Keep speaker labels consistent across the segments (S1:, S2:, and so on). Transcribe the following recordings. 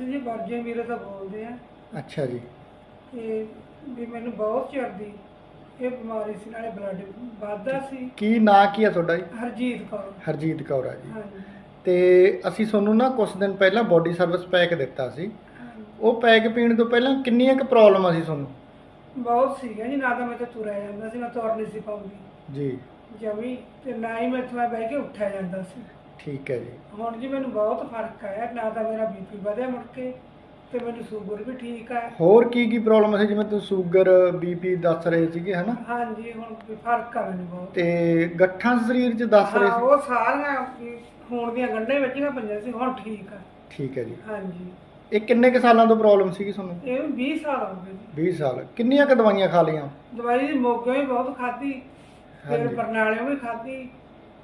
S1: ਸੀ ਜੀ ਵਰਜੇ ਵੀਰੇ ਤਾਂ ਬੋਲਦੇ ਆ।
S2: ਅੱਛਾ ਜੀ।
S1: ਤੇ ਵੀ ਮੈਨੂੰ ਬਹੁਤ ਚਿਰ ਦੀ ਇਹ ਬਿਮਾਰੀ ਸੀ ਨਾਲੇ ਬਲੱਡ ਵੱਧਦਾ ਸੀ।
S2: ਕੀ ਨਾਂ ਕੀ ਆ ਤੁਹਾਡਾ ਜੀ?
S1: ਹਰਜੀਤ ਕੌਰ।
S2: ਹਰਜੀਤ ਕੌਰ ਆ ਜੀ।
S1: ਹਾਂਜੀ।
S2: ਤੇ ਅਸੀਂ ਤੁਹਾਨੂੰ ਨਾ ਕੁਝ ਦਿਨ ਪਹਿਲਾਂ ਬੋਡੀ ਸਰਵਿਸ ਪੈਕ ਦਿੱਤਾ ਸੀ। ਉਹ ਪੈਕ ਪੀਣ ਤੋਂ ਪਹਿਲਾਂ ਕਿੰਨੀਆਂ ਕੁ ਪ੍ਰੋਬਲਮਾਂ ਸੀ ਤੁਹਾਨੂੰ?
S1: ਬਹੁਤ ਸੀਗਾ ਜੀ ਨਾ ਤਾਂ ਮੈਂ ਤਾਂ ਤੁਰਿਆ ਜਾਂਦਾ ਸੀ ਮੈਂ ਤੁਰ ਨਹੀਂ ਸੀ ਪਾਉਂਦੀ।
S2: ਜੀ।
S1: ਜਮੀ ਤੇ ਨਾ ਹੀ ਮੈਂ ਬਹਿ ਕੇ ਉੱਠਿਆ ਜਾਂਦਾ ਸੀ।
S2: ਠੀਕ ਹੈ ਜੀ।
S1: ਹੁਣ ਜੀ ਮੈਨੂੰ ਬਹੁਤ ਫ਼ਰਕ ਆਇਆ ਨਾ ਤਾਂ ਮੇਰਾ ਬੀਪੀ ਵਧਿਆ ਮੁੜ ਕੇ ਤੇ ਮੈਨੂੰ ਸ਼ੂਗਰ ਵੀ ਠੀਕ ਆ।
S2: ਹੋਰ ਕੀ ਕੀ ਪ੍ਰੋਬਲਮ ਸੀ ਜਿਵੇਂ ਤੁਸੀਂ ਸ਼ੂਗਰ ਬੀਪੀ ਦੱਸ ਰਹੇ ਸੀਗੇ ਹਨਾ?
S1: ਹਾਂਜੀ ਹੁਣ ਵੀ ਫ਼ਰਕ ਆ ਮੈਨੂੰ ਬਹੁਤ।
S2: ਤੇ ਗੱਠਾਂ ਸਰੀਰ 'ਚ ਦੱਸ ਰਹੇ
S1: ਹਾਂ
S2: ਸੀ?
S1: ਉਹ ਸਾਰੀਆਂ ਖੂਨ ਦੀਆਂ ਗੰਢਾਂ ਹੀ ਵੱਜੀਆਂ ਪਈਆਂ ਸੀ ਹੁਣ ਠੀਕ ਆ।
S2: ਠੀਕ ਹੈ ਜੀ।
S1: ਹਾਂਜੀ।
S2: ਇਹ ਕਿੰਨੇ ਕੁ ਸਾਲਾਂ ਤੋਂ ਪ੍ਰੋਬਲਮ ਸੀਗੀ ਤੁਹਾਨੂੰ?
S1: ਇਹ ਵੀ 20 ਸਾਲ ਹੋ ਗਏ ਜੀ।
S2: 20 ਸਾਲ। ਕਿੰਨੀਆਂ ਕੁ ਦਵਾਈਆਂ ਖਾ ਲਈਆਂ?
S1: ਦਵਾਈ ਦੀ ਮੋਗਿਓ ਵੀ ਬਹੁਤ ਖਾਧੀ ਫਿਰ
S2: ਹਾਂਜੀ।
S1: ਬਰਨਾਲਿਓਂ ਵੀ ਖਾਧੀ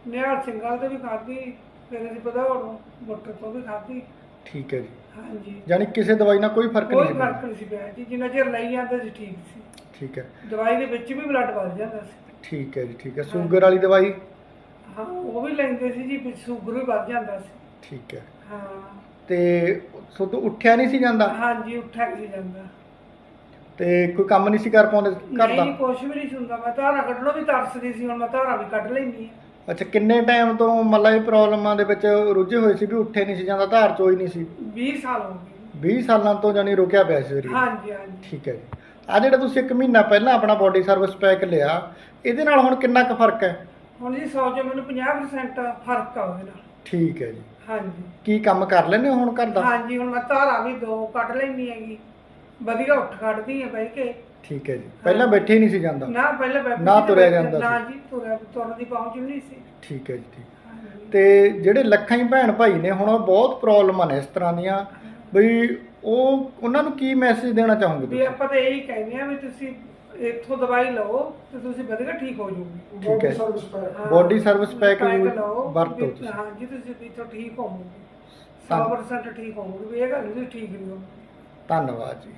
S1: ਨਿਹਾਲ ਸਿੰਘਾਂ ਤੋਂ ਵੀ ਖਾਧੀ ਫਿਰ ਅਸੀਂ ਭਦੌੜ ਮੋਟਰ ਤੋਂ ਵੀ ਖਾਧੀ।
S2: ਠੀਕ ਹੈ ਜੀ।
S1: ਹਾਂਜੀ।
S2: ਯਾਨੀ ਕਿਸੇ ਦਵਾਈ ਨਾਲ ਕੋਈ ਫ਼ਰਕ
S1: ਕੋਈ
S2: ਨਹੀਂ
S1: ਫ਼ਰਕ ਨਹੀਂ ਸੀ ਪਿਆ ਜੀ ਜਿੰਨਾ ਚਿਰ ਲਈ ਜਾਂਦੇ ਸੀ ਠੀਕ ਸੀ।
S2: ਠੀਕ ਹੈ।
S1: ਦਵਾਈ ਦੇ ਵਿੱਚ ਵੀ ਬਲੱਡ ਵੱਧ ਜਾਂਦਾ ਸੀ।
S2: ਠੀਕ ਹੈ ਜੀ ਠੀਕ ਹੈ। ਸ਼ੂਗਰ ਵਾਲੀ ਦਵਾਈ?
S1: ਹਾਂ ਉਹ ਵੀ ਲੈਂਦੇ ਸੀ ਜੀ ਵਿੱਚ ਸ਼ੂਗਰ ਵੀ ਵੱਧ ਜਾਂਦਾ ਸੀ।
S2: ਠੀਕ ਹੈ।
S1: ਹਾਂ।
S2: ਤੇ ਤੁਹਾਨੂੰ ਉੱਠਿਆ ਨਹੀਂ ਸੀ ਜਾਂਦਾ?
S1: ਹਾਂਜੀ ਉੱਠਿਆ ਨਹੀਂ ਸੀ ਜਾਂਦਾ।
S2: ਤੇ ਕੋਈ ਕੰਮ ਨਹੀਂ ਸੀ ਕਰ ਪਾਉਂਦੇ ਘਰ ਦਾ?
S1: ਨਹੀਂ ਕੁਛ ਵੀ ਨਹੀਂ ਸੁਣਦਾ ਮੈਂ ਧਾਰਾ ਕੱਢਣੋਂ ਵੀ ਤਰਸਦੀ ਸੀ ਹੁਣ ਮੈਂ ਧਾਰਾ ਵੀ ਕੱਢ ਲੈਂਦੀ ਹਾਂ।
S2: ਅੱਛਾ ਕਿੰਨੇ ਟਾਈਮ ਤੋਂ ਮਤਲਬ ਇਹ ਪ੍ਰੋਬਲਮਾਂ ਦੇ ਵਿੱਚ ਰੁੱਝੇ ਹੋਏ ਸੀ ਵੀ ਉੱਠੇ ਨਹੀਂ ਸੀ ਜਾਂਦਾ ਧਾਰ ਚੋਈ ਨਹੀਂ ਸੀ?
S1: 20 ਸਾਲ ਹੋ ਗਏ।
S2: 20 ਸਾਲਾਂ ਤੋਂ ਜਾਨੀ ਰੁਕਿਆ ਪਿਆ ਸੀ ਸਰੀਰ।
S1: ਹਾਂਜੀ ਹਾਂਜੀ।
S2: ਠੀਕ ਹੈ ਜੀ। ਆ ਜਿਹੜਾ ਤੁਸੀਂ ਇੱਕ ਮਹੀਨਾ ਪਹਿਲਾਂ ਆਪਣਾ ਬੋਡੀ ਸਰਵਿਸ ਪੈਕ ਲਿਆ ਇਹਦੇ ਨਾਲ ਹੁਣ ਕਿੰਨਾ ਕੁ ਫ਼ਰਕ ਹੈ?
S1: ਹੁਣ ਜੀ ਸੌ ਚੋਂ ਮੈਨੂੰ 50% ਫ਼ਰਕ ਆ ਉਹਦੇ ਨਾਲ।
S2: ਠੀਕ ਹੈ ਜੀ।
S1: ਹਾਂਜੀ।
S2: ਕੀ ਕੰਮ ਕਰ ਲੈਂਦੇ ਹੋ ਹੁਣ ਘਰ ਦਾ?
S1: ਹਾਂਜੀ ਹੁਣ ਮੈਂ ਧਾਰਾ ਵੀ ਦੋ ਕੱਢ ਲੈਂਦੀ ਹੈਗੀ। ਵਧੀਆ ਉੱਠ ਖੜਦੀ ਹੈ ਬਹਿ ਕੇ।
S2: ਠੀਕ ਹੈ ਜੀ। ਪਹਿਲਾਂ ਬੈਠੇ ਹੀ ਨਹੀਂ ਸੀ ਜਾਂਦਾ।
S1: ਨਾ ਪਹਿਲੇ ਬੈਠੀ
S2: ਨਾ
S1: ਸੀ,
S2: ਤੁਰਿਆ ਜਾਂਦਾ
S1: ਨਾ ਜੀ ਤੁਰਿਆ ਤੁਰਨ ਦੀ ਪਹੁੰਚ ਵੀ ਨਹੀਂ ਸੀ।
S2: ਠੀਕ ਹੈ ਜੀ ਠੀਕ। ਤੇ ਜਿਹੜੇ ਲੱਖਾਂ ਹੀ ਭੈਣ ਭਾਈ ਨੇ ਹੁਣ ਉਹ ਬਹੁਤ ਪ੍ਰੋਬਲਮਾਂ ਨੇ ਇਸ ਤਰ੍ਹਾਂ ਦੀਆਂ। ਬਈ ਉਹ ਉਹਨਾਂ ਨੂੰ ਕੀ ਮੈਸੇਜ ਦੇਣਾ ਚਾਹੋਗੇ
S1: ਵੀ
S2: ਤੁਸੀਂ?
S1: ਆਪਾਂ ਤਾਂ ਇਹੀ ਕਹਿੰਦੇ ਆ ਵੀ ਤੁਸੀਂ ਇੱਥੋਂ ਦਵਾਈ ਲਓ ਤੇ ਤੁਸੀਂ ਵਧੀਆ ਠੀਕ ਹੋ ਜਾਓਗੇ।
S2: ਠੀਕ ਹੈ।
S1: ਹਾਂ।
S2: Body service pack
S1: pack
S2: use
S1: ਲਓ,
S2: ਵਰਤੋ
S1: ਵੀ-
S2: ਤੁਸੀਂ।
S1: ਹਾਂਜੀ ਤੁਸੀਂ ਇੱਥੋਂ ਠੀਕ ਹੋਵੋਗੇ।
S2: ਧੰਨ-
S1: 100% ਠੀਕ ਹੋਵੋਗੇ ਵੀ ਇਹ ਗੱਲ ਨਹੀਂ ਤੁਸੀਂ ਠੀਕ ਨਹੀਂ ਹੋ
S2: ਧੰਨਵਾਦ ਜੀ।